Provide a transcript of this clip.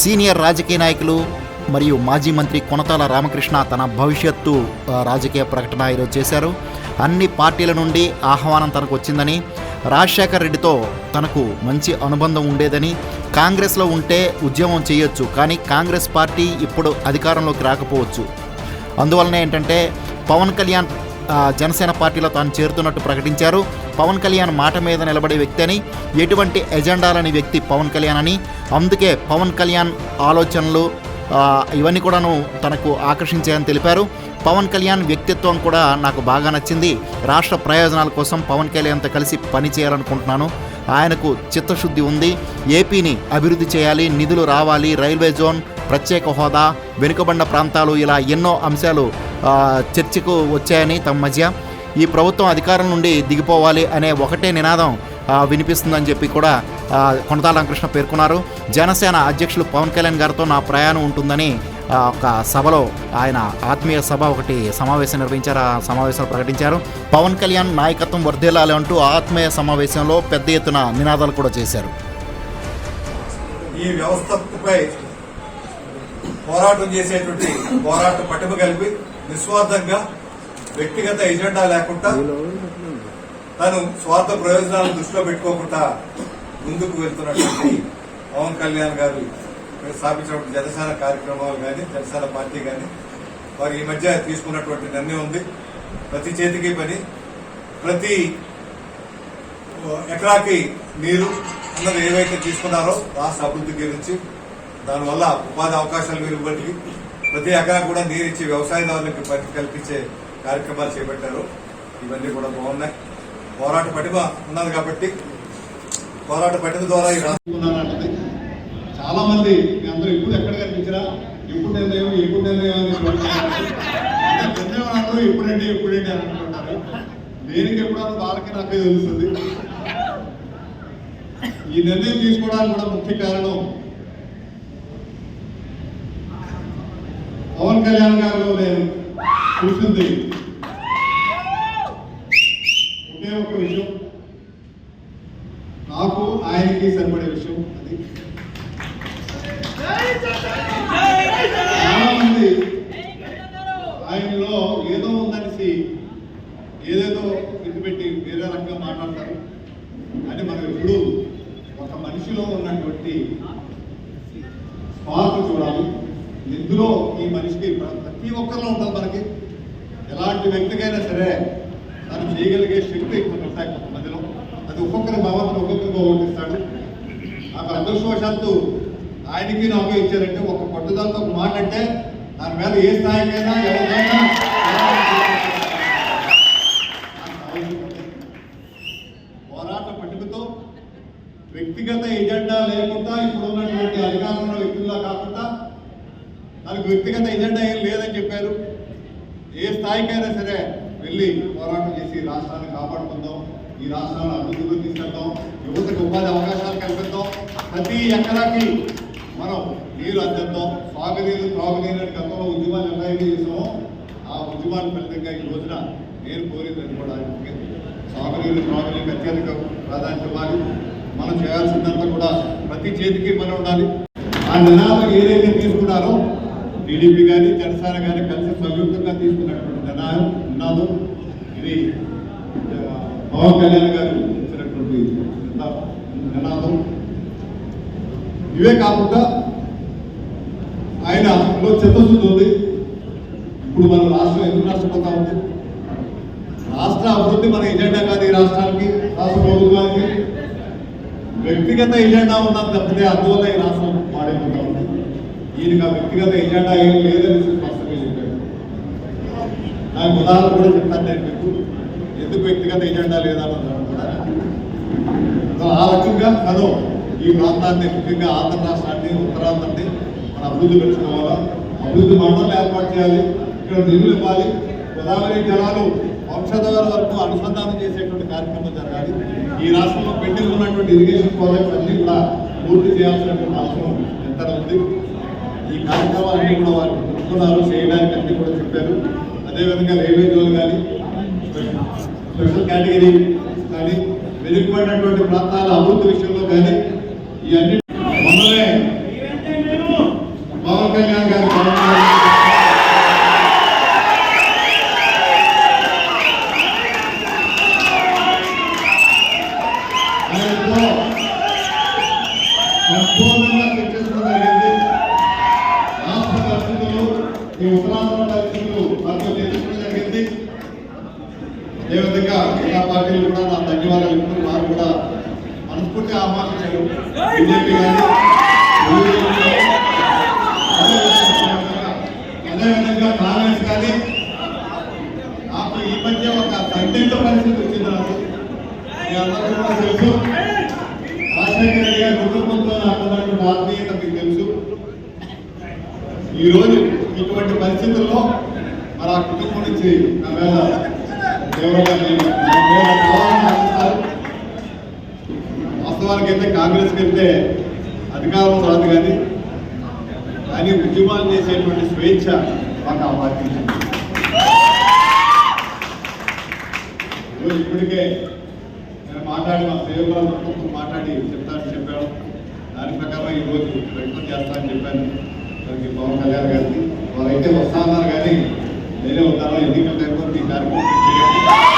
Senior రాజకీయ నాయకులు మరియు మాజీ మంత్రి కొనతాల రామకృష్ణ తన భవిష్యత్తు రాజకీయ ప్రకటన ఈరోజు చేశారు. అన్ని పార్టీల నుండి ఆహ్వానం తనకు వచ్చిందని రాజశేఖర్ రెడ్డితో తనకు మంచి అనుబంధం ఉండేదని కాంగ్రెస్లో ఉంటే ఉద్యమం చేయొచ్చు కానీ కాంగ్రెస్ పార్టీ ఇప్పుడు అధికారంలోకి రాకపోవచ్చు. అందువలన ఏంటంటే పవన్ కళ్యాణ్ జనసేన పార్టీలో తాను చేరుతున్నట్టు ప్రకటించారు. పవన్ కళ్యాణ్ మాట మీద నిలబడే వ్యక్తి అని ఎటువంటి ఎజెండాలని వ్యక్తి పవన్ కళ్యాణ్ అని. అందుకే పవన్ కళ్యాణ్ ఆలోచనలు ఇవన్నీ కూడాను తనకు ఆకర్షించాయని తెలిపారు. పవన్ కళ్యాణ్ వ్యక్తిత్వం కూడా నాకు బాగా నచ్చింది. రాష్ట్ర ప్రయోజనాల కోసం పవన్ కళ్యాణ్తో కలిసి పని చేయాలనుకుంటున్నాను. ఆయనకు చిత్తశుద్ధి ఉంది. ఏపీని అభివృద్ధి చేయాలి నిధులు రావాలి రైల్వే జోన్ ప్రత్యేక హోదా. వెనుకబడిన ప్రాంతాలు ఇలా ఎన్నో అంశాలు చర్చకు వచ్చాయని తమ మధ్య. ఈ ప్రభుత్వం అధికారం నుండి దిగిపోవాలి అనే ఒకటే నినాదం వినిపిస్తుందని చెప్పి కూడా ఆ, కొనతాల రామకృష్ణ పేర్కొన్నారు. జనసేన అధ్యక్షులు పవన్ కళ్యాణ్ గారితో నా ప్రయాణం ఉంటుందని ఒక సభలో ఆయన ఆత్మీయ సభ ఒకటి సమావేశం నిర్వహించారు. ఆ సమావేశంలో ప్రకటించారు. పవన్ కళ్యాణ్ నాయకత్వం వర్ధిల్లాలి అంటూ ఆత్మీయ సమావేశంలో పెద్ద ఎత్తున నినాదాలు కూడా చేశారు. ఈ వ్యవస్థపై పోరాటం చేసేటువంటి పోరాట పట్టుమ కలిపి నిస్వార్థంగా వ్యక్తిగత ఎజెండా లేకుండా తను స్వార్థ ప్రయోజనాలను దృష్టిలో పెట్టుకోకుండా ముందుకు వెళ్తున్నటువంటి పవన్ కళ్యాణ్ గారు స్థాపించినటువంటి జనసేన కార్యక్రమాలు కానీ జనసేన పార్టీ కానీ వారు ఈ మధ్య తీసుకున్నటువంటి నిర్ణయం ఉంది. ప్రతి చేతికి పని ప్రతి ఎకరాకి నీరు అన్నది ఏవైతే తీసుకున్నారో రాష్ట్ర అభివృద్ధి గురించి దానివల్ల ఉపాధి అవకాశాలు మెరుగుపడి ప్రతి ఎకరా కూడా నీరు ఇచ్చి వ్యవసాయదారులకు పని కల్పించే కార్యక్రమాలు చేపట్టారు. ఇవన్నీ కూడా బాగున్నాయి. పోరాట పటిమ ఉన్నది కాబట్టి పోరాట పటిమ ద్వారా ఈ రాష్ట్రం చాలా మంది అందరూ ఎప్పుడు ఎక్కడ కనిపించినా ఎప్పుడు నిర్ణయం ఎప్పుడు నిర్ణయం అని నిర్ణయం అందరూ ఎప్పుడండి ఎప్పుడండి అని అనుకుంటారు. దేనికి ఎప్పుడన్నా వాళ్ళకి నాకే తెలుస్తుంది. ఈ నిర్ణయం తీసుకోవడానికి కూడా ముఖ్య కారణం పవన్ కళ్యాణ్ గారిలో నేను చూసింది ఒకే ఒక విషయం. నాకు ఆయనకి సరిపడే విషయం అది. చాలా మంది ఆయనలో ఏదో ఉందనేసి ఏదేదో ఇది పెట్టి వేరే రకంగా మాట్లాడతారు. అని మనం ఎప్పుడు ఒక మనిషిలో ఉన్నటువంటి స్పార్క్ చూడాలి. ఇందులో ఈ మనిషికి ప్రతి ఒక్కరిలో ఉంటుంది మనకి. ఎలాంటి వ్యక్తికైనా సరే తను చేయగలిగే శక్తి కొన్ని ఉంటాయి కొంతమందిలో. అది ఒక్కొక్కరి భావన ఒక్కొక్కరు ఓటిస్తాడు నాకు అదృష్టవశాత్తు ఆయనకి నాకు ఇచ్చారంటే ఒక పట్టుదలతో ఒక మాట అంటే దాని మీద ఏ స్థాయికైనా ఎవరికైనా పోరాట పట్టుకతో వ్యక్తిగత ఎజెండా లేకుండా ఇప్పుడు ఉన్నటువంటి అధికారంలో వ్యక్తుల్లో కాకుండా నాకు వ్యక్తిగత ఎజెండా ఏం లేదని చెప్పారు. ఏ స్థాయికైనా సరే వెళ్ళి పోరాటం చేసి రాష్ట్రాన్ని కాపాడుకుందాం ఈ రాష్ట్రాన్ని అభివృద్ధి తీసుకెళ్దాం యువతకు ఉపాధి అవకాశాలు కల్పిద్దాం. ప్రతి ఎకరాకి మనం నీరు అందిద్దాం. సాగునీరు త్రాగునీరు అని గతంలో ఉద్యమాలు ఎలా అయితే చేసామో ఆ ఉద్యమాల ఫలితంగా ఈ రోజున నేను కోరిందని కూడా సాగునీరు త్రాగునీరు అత్యధిక ప్రాధాన్యత ఇవ్వాలి. మనం చేయాల్సిందంతా కూడా ప్రతి చేతికి మనం ఉండాలి. ఆ నినాదం ఏదైతే తీసుకున్నారో టీడీపీ కానీ జనసేన కానీ కలిసి సంయుక్తంగా తీసుకున్నటువంటి నినాదం నినాదం ఇది పవన్ కళ్యాణ్ గారు ఇచ్చినటువంటి నినాదం ఇవే కాకుండా ఆయన చిత్తశుద్ధి ఉంది. ఇప్పుడు మన రాష్ట్రం ఎందుకు నష్టపోతా ఉంది? రాష్ట్ర అభివృద్ధి మన ఎజెండా కాదు ఈ రాష్ట్రానికి రాష్ట్ర ప్రభుత్వానికి. వ్యక్తిగత ఎజెండా ఉన్నది తప్పితే అందువల్ల ఈ రాష్ట్రం ఇది నా వ్యక్తిగత ఎజెండా ఏం లేదని స్పష్టంగా చెప్పాడు నాకు ఉదాహరణ కూడా చెప్తాను నేను మీకు. ఎందుకు వ్యక్తిగత ఎజెండా లేదా కూడా. ఆ రకంగా మనం ఈ ప్రాంతాన్ని ముఖ్యంగా ఆంధ్ర రాష్ట్రాన్ని ఉత్తరాంధ్రాన్ని మనం అభివృద్ధి పెంచుకోవాలా? అభివృద్ధి మండలం ఏర్పాటు చేయాలి. ఇక్కడ నిధులు ఇవ్వాలి. గోదావరి జలాలు వంశధార వరకు అనుసంధానం చేసేటువంటి కార్యక్రమం జరగాలి. ఈ రాష్ట్రంలో పెండింగ్ ఉన్నటువంటి ఇరిగేషన్ ప్రాజెక్ట్స్ అన్ని కూడా పూర్తి చేయాల్సినటువంటి అవసరం ఎంత ఉంది. ఈ కార్యక్రమాలన్నీ కూడా వారు ఒప్పుకున్నారు చేయడానికి అన్ని కూడా చెప్పారు. అదేవిధంగా రైల్వే జోన్ కానీ స్పెషల్ కేటగిరీ కానీ వెనుకబడినటువంటి ప్రాంతాల అభివృద్ధి విషయంలో కానీ ఇవన్నీ ఆహ్వానించారు బీజేపీ అదేవిధంగా కాంగ్రెస్ కానీ ఈ మధ్య ఒక సందిగ్ధ పరిస్థితి వచ్చింది నాకు మీ అందరికీ కూడా తెలుసు రాజశేఖర రెడ్డి గారి కుటుంబంతో నాకున్నటువంటి ఆత్మీయత మీకు తెలుసు ఈ రోజు ఇటువంటి పరిస్థితుల్లో మరి ఆ కుటుంబం నుంచి నా మీద తీవ్రంగా నేను నా మీద ప్రభావం చూపిస్తారు. వాస్తవానికి అయితే కాంగ్రెస్కి వెళ్తే అధికారం రాదు కానీ కానీ ఉద్యమాలు చేసేటువంటి స్వేచ్ఛ మాకు ఆ పార్టీ ఈరోజు ఇప్పటికే నేను మాట్లాడి మా సేవకులతో మాట్లాడి చెప్తానని చెప్పాను. దాని ప్రకారం ఈరోజు ప్రయత్నం చేస్తానని చెప్పాను. దానికి పవన్ కళ్యాణ్ గారికి వాళ్ళైతే వస్తా అన్నారు కానీ నేనే వస్తాను. ఎందుకంటే ఈ కార్యక్రమం